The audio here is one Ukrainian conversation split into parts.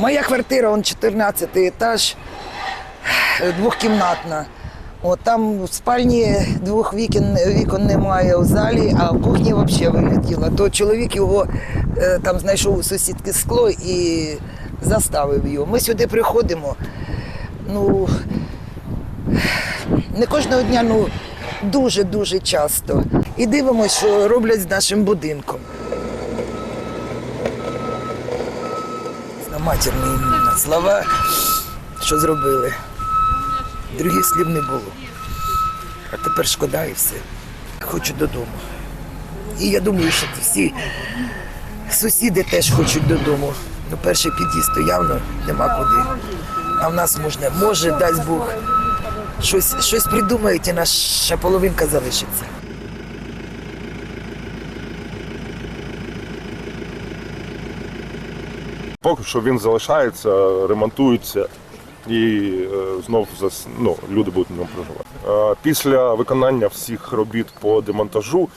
Моя квартира, он 14 етаж, е, двохкімнатна. От там в спальні двох вікон, вікон немає в залі, а в кухні взагалі вилетіло. То чоловік його е, там знайшов у сусідки скло і заставив його. Ми сюди приходимо. Ну, не кожного дня, ну дуже-дуже часто. І дивимося, що роблять з нашим будинком. На матірні слова, що зробили. Других слів не було. А тепер шкода і все. Хочу додому. І я думаю, що всі сусіди теж хочуть додому. Ну, перший під'їзд то явно нема куди. А в нас можна, може, дасть Бог, щось, щось придумають і наша половинка залишиться. Поки що він залишається, ремонтується і е, знов ну, люди будуть в ньому проживати. Е, після виконання всіх робіт по демонтажу,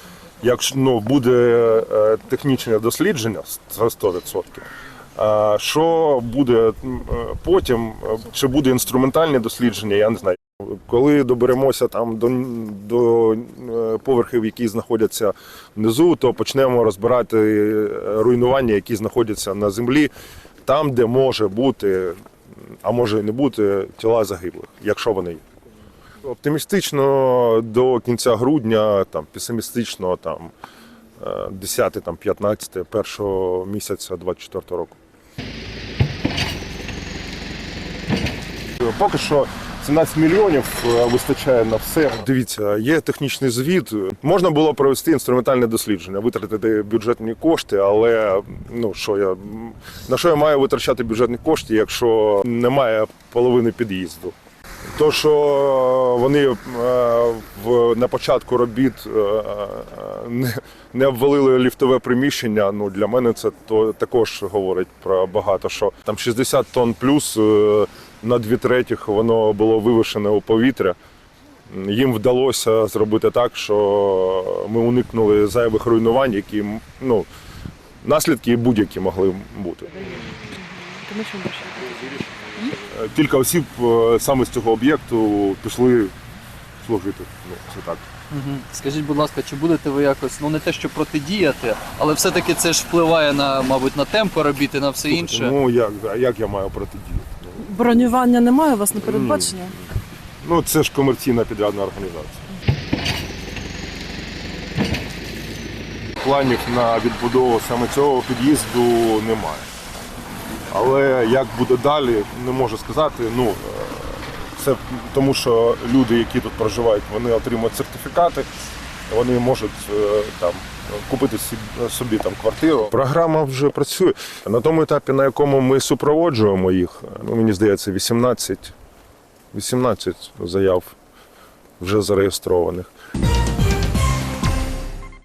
якщо ну, буде е, технічне дослідження, це 100%. А що буде потім, чи буде інструментальне дослідження, я не знаю. Коли доберемося там до, до е, поверхів, які знаходяться внизу, то почнемо розбирати е, руйнування, які знаходяться на землі, там, де може бути, а може і не бути тіла загиблих, якщо вони є. Оптимістично до кінця грудня, там, песимістично там, е, 10, там, 15, першого місяця 24 року. Поки що 17 мільйонів е, вистачає на все. Дивіться, є технічний звіт. Можна було провести інструментальне дослідження, витратити бюджетні кошти, але ну що я на що я маю витрачати бюджетні кошти, якщо немає половини під'їзду? То, що вони е, в, на початку робіт е, не, не обвалили ліфтове приміщення, ну для мене це то також говорить про багато що. Там 60 тонн плюс на дві третіх воно було вивишене у повітря. Їм вдалося зробити так, що ми уникнули зайвих руйнувань, які ну, наслідки будь-які могли бути. Кілька осіб е, саме з цього об'єкту пішли служити. Ну, це так. Скажіть, будь ласка, чи будете ви якось, ну не те, що протидіяти, але все-таки це ж впливає на, мабуть, на темпи робіти, на все інше. Ну як, як я маю протидіяти? Бронювання немає у вас на передбачення? Ну, це ж комерційна підрядна організація. Планів на відбудову саме цього під'їзду немає. Але як буде далі, не можу сказати. Ну, е, це тому, що люди, які тут проживають, вони отримують сертифікати, вони можуть е, там купити собі там квартиру. Програма вже працює. На тому етапі, на якому ми супроводжуємо їх, ну, мені здається, 18 18 заяв вже зареєстрованих.